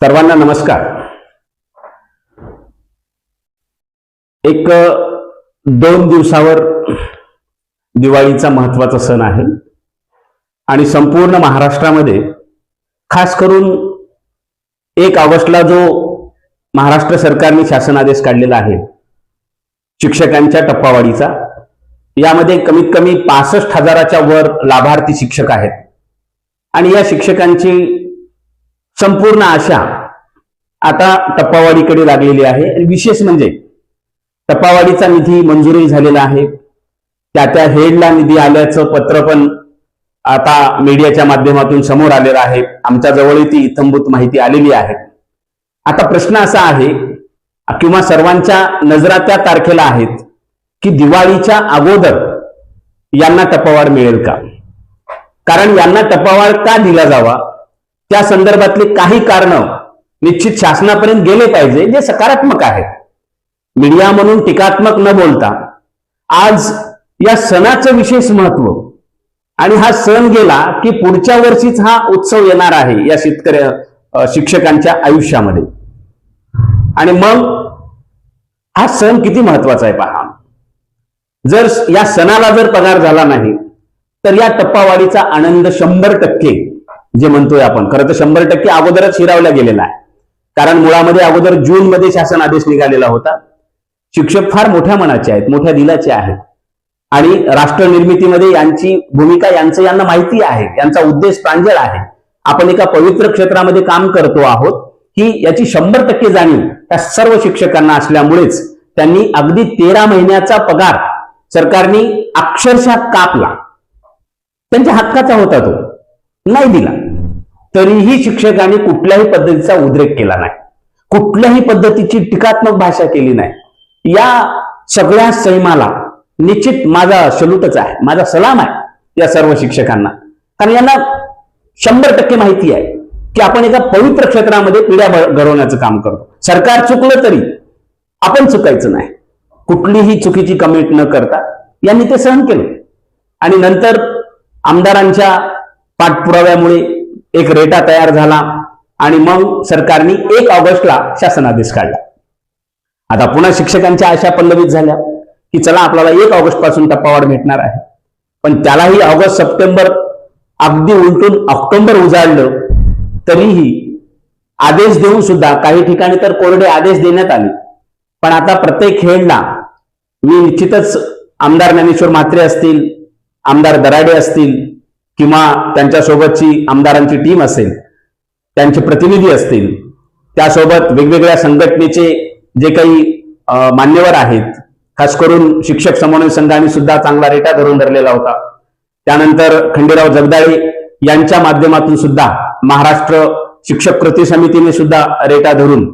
सर्वांना नमस्कार. एक दोन दिवसावर दिवाळीचा महत्त्वाचा सण आहे आणि संपूर्ण महाराष्ट्रामध्ये खास करून एक ऑगस्टला जो महाराष्ट्र सरकारने शासनादेश काढलेला आहे शिक्षकांच्या टप्पावाढीचा यामध्ये कमीत कमी पासष्ट हजाराच्या वर लाभार्थी शिक्षक आहेत. आणि या शिक्षकांची संपूर्ण आशा आता टप्पावाडीकडे लागलेली आहे. आणि विशेष म्हणजे टप्पावाडीचा निधी मंजुरी झालेला आहे. त्या त्या हेडला निधी आल्याचं पत्र पण आता मीडियाच्या माध्यमातून समोर आलेलं आहे. आमच्या जवळही ती इथंभूत माहिती आलेली आहे. आता प्रश्न असा आहे किंवा सर्वांच्या नजरा त्या तारखेला आहेत की दिवाळीच्या अगोदर यांना टप्पावाढ मिळेल का? कारण यांना टप्पावाढ का दिला जावा? त्या संदर्भातले काही कारण निश्चित शासनापर्यंत गेले पाहिजे जे सकारात्मक आहेत मीडिया म्हणून टीकात्मक न बोलता आज या सणाचं विशेष महत्त्व आणि हा सण गेला की पुढच्या वर्षीच हा उत्सव येणार आहे या शेतकऱ्या शिक्षकांच्या आयुष्यामध्ये. आणि मग हा सण किती महत्त्वाचा आहे पहा. जर या सणाला जर पगार झाला नाही तर या टप्पावाढीचा आनंद शंभर टक्के जे म्हणतोय आपण. खरं तर शंभर टक्के अगोदरच हिरावला गेलेला आहे. कारण मुळामध्ये अगोदर जून मध्ये शासन आदेश निघालेला होता. शिक्षक फार मोठ्या मनाचे आहेत मोठ्या दिलाचे आहेत. आणि राष्ट्र निर्मितीमध्ये यांची भूमिका यांचं यांना माहिती आहे यांचा उद्देश प्रांजळ आहे. आपण एका पवित्र क्षेत्रामध्ये काम करतो आहोत ही याची शंभर टक्के जाणीव त्या सर्व शिक्षकांना असल्यामुळेच त्यांनी अगदी तेरा महिन्याचा पगार सरकारने अक्षरशः कापला. त्यांच्या हक्काचा होता तो नाही दिला. तरीही शिक्षकांनी कुठल्याही पद्धतीचा उद्रेक केला नाही. कुठल्याही पद्धतीची टीकात्मक भाषा केली नाही. या सगळ्या सैमाला निश्चित माझा सलूटच आहे माझा सलाम आहे या सर्व शिक्षकांना. कारण यांना शंभर टक्के माहिती आहे की आपण एका पवित्र क्षेत्रामध्ये पिढ्या घडवण्याचं काम करतो. सरकार चुकलं तरी आपण चुकायचं नाही. कुठलीही चुकीची कमेंट न करता यांनी ते सहन केलं. आणि नंतर आमदारांच्या पाठपुराव्यामुळे एक रेटा तयार झाला आणि मग सरकारने एक ऑगस्टला शासनादेश काढला. आता पुन्हा शिक्षकांच्या आशा पल्लवित झाल्या की चला आपल्याला एक ऑगस्टपासून टप्पावाढ भेटणार आहे. पण त्यालाही ऑगस्ट सप्टेंबर अगदी उलटून ऑक्टोबर उजाडलं तरीही आदेश देऊन सुद्धा काही ठिकाणी तर कोरडे आदेश देण्यात आले. पण आता प्रत्येक खेळला मी निश्चितच आमदार ज्ञानेश्वर म्हात्रे असतील आमदार दराडे असतील किंवा त्यांच्यासोबतची आमदारांची टीम असेल त्यांचे प्रतिनिधी असतील त्यासोबत वेगवेगळ्या संघटनेचे जे काही मान्यवर आहेत खास करून शिक्षक समन्वय संघाने सुद्धा चांगला रेटा धरून धरलेला होता. त्यानंतर खंडेराव जगदाळे यांच्या माध्यमातून सुद्धा महाराष्ट्र शिक्षक कृती समितीने सुद्धा रेटा धरून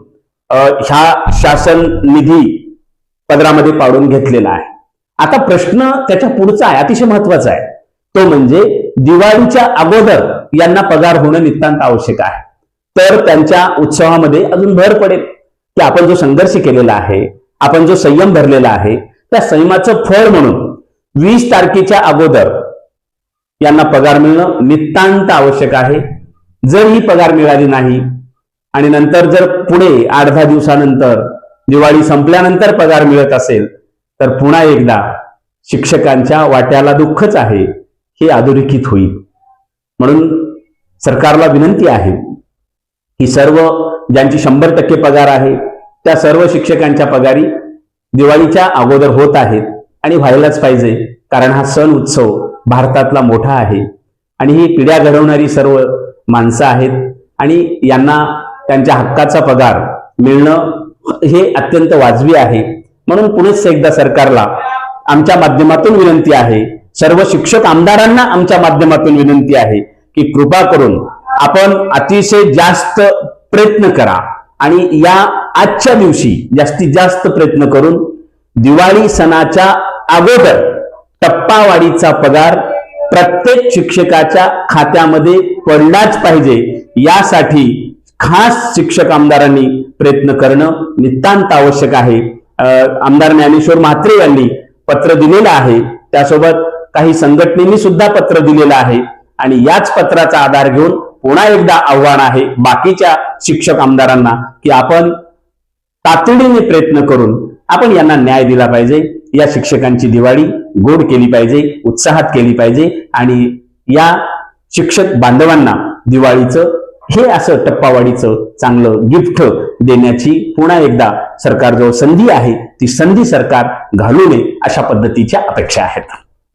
ह्या शासन निधी पदरामध्ये पाडून घेतलेला आहे. आता प्रश्न त्याच्या पुढचा आहे अतिशय महत्त्वाचा आहे. तो म्हणजे दिवाळीच्या अगोदर यांना पगार होणं नितांत आवश्यक आहे. तर त्यांच्या उत्सवामध्ये अजून भर पडेल की आपण जो संघर्ष केलेला आहे आपण जो संयम भरलेला आहे त्या संयमाचं फळ म्हणून वीस तारखेच्या अगोदर यांना पगार मिळणं नितांत आवश्यक आहे. जर ही पगार मिळाली नाही आणि नंतर जर पुढे आठ दहा दिवसानंतर दिवाळी संपल्यानंतर पगार मिळत असेल तर पुन्हा एकदा शिक्षकांच्या वाट्याला दुःखच आहे. हे अधोरेखित होईल. म्हणून सरकारला विनंती आहे की सर्व ज्यांची शंभर टक्के पगार आहे त्या सर्व शिक्षकांच्या पगारी दिवाळीच्या अगोदर होत आहेत आणि व्हायलाच पाहिजे कारण हा सण उत्सव भारतातला मोठा आहे. आणि ही पिढ्या घडवणारी सर्व माणसं आहेत आणि यांना त्यांच्या हक्काचा पगार मिळणं हे अत्यंत वाजवी आहे. म्हणून पुणेच एकदा सरकारला आमच्या माध्यमातून विनंती आहे सर्व शिक्षक आमदारांना आमच्या माध्यमातून विनंती आहे की कृपा करून आपण अतिशय जास्त प्रयत्न करा आणि या आजच्या दिवशी जास्तीत जास्त प्रयत्न करून दिवाळी सणाच्या अगोदर टप्पावाढीचा पगार प्रत्येक शिक्षकाच्या खात्यामध्ये पडलाच पाहिजे यासाठी खास शिक्षक आमदारांनी प्रयत्न करणं नितांत आवश्यक आहे. अं, आमदार ज्ञानेश्वर म्हात्रे यांनी पत्र दिलेलं आहे. त्यासोबत काही संघटनेनी सुद्धा पत्र दिलेलं आहे. आणि याच पत्राचा आधार घेऊन पुन्हा एकदा आव्हान आहे बाकीच्या शिक्षक आमदारांना की आपण तातडीने प्रयत्न करून आपण यांना न्याय दिला पाहिजे. या शिक्षकांची दिवाळी गोड केली पाहिजे उत्साहात केली पाहिजे आणि या शिक्षक बांधवांना दिवाळीचं हे असं टप्पावाडीचं चांगलं गिफ्ट देण्याची पुन्हा एकदा सरकारजवळ संधी आहे. ती संधी सरकार घालू नये अशा पद्धतीच्या अपेक्षा आहेत.